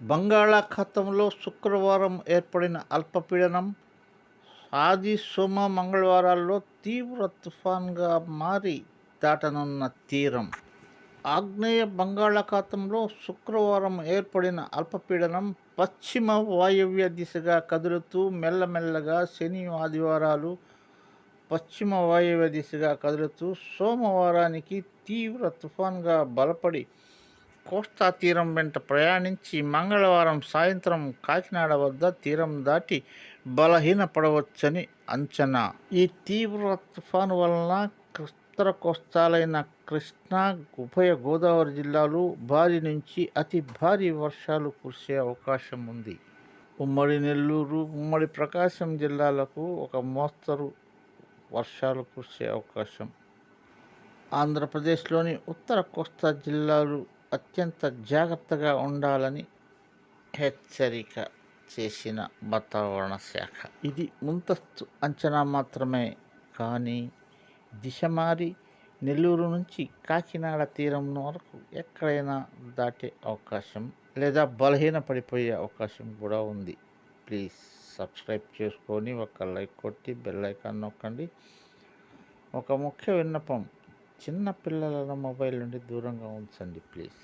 బంగాళాఖాతంలో శుక్రవారం ఏర్పడిన అల్పపీడనం ఆది సోమ మంగళవారాల్లో తీవ్ర తుఫాన్గా మారి దాటనున్న తీరం. ఆగ్నేయ బంగాళాఖాతంలో శుక్రవారం ఏర్పడిన అల్పపీడనం పశ్చిమ వాయవ్య దిశగా కదులుతూ మెల్లమెల్లగా శని ఆదివారాలు పశ్చిమ వాయవ్య దిశగా కదులుతూ సోమవారానికి తీవ్ర తుఫాన్గా బలపడి కోస్తా తీరం వెంట ప్రయాణించి మంగళవారం సాయంత్రం కాకినాడ వద్ద తీరం దాటి బలహీనపడవచ్చని అంచనా. ఈ తీవ్ర తుఫాను వలన ఉత్తర కోస్తాలైన కృష్ణా ఉభయ గోదావరి జిల్లాలు భారీ నుంచి అతి భారీ వర్షాలు కురిసే అవకాశం ఉంది. ఉమ్మడి నెల్లూరు ఉమ్మడి ప్రకాశం జిల్లాలకు ఒక మోస్తరు వర్షాలు కురిసే అవకాశం. ఆంధ్రప్రదేశ్లోని ఉత్తర కోస్తా జిల్లాలు అత్యంత జాగ్రత్తగా ఉండాలని హెచ్చరిక చేసిన వాతావరణ శాఖ. ఇది ముంతస్తు అంచనా మాత్రమే కానీ దిశ మారి నెల్లూరు నుంచి కాకినాడ తీరం వరకు ఎక్కడైనా దాటే అవకాశం లేదా బలహీన పడిపోయే అవకాశం కూడా ఉంది. ప్లీజ్ సబ్స్క్రైబ్ చేసుకొని ఒక లైక్ కొట్టి బెల్ ఐకాన్ నొక్కండి. ఒక ముఖ్య విన్నపం చిన్న పిల్లల మొబైల్ నుండి దూరంగా ఉంచండి ప్లీజ్.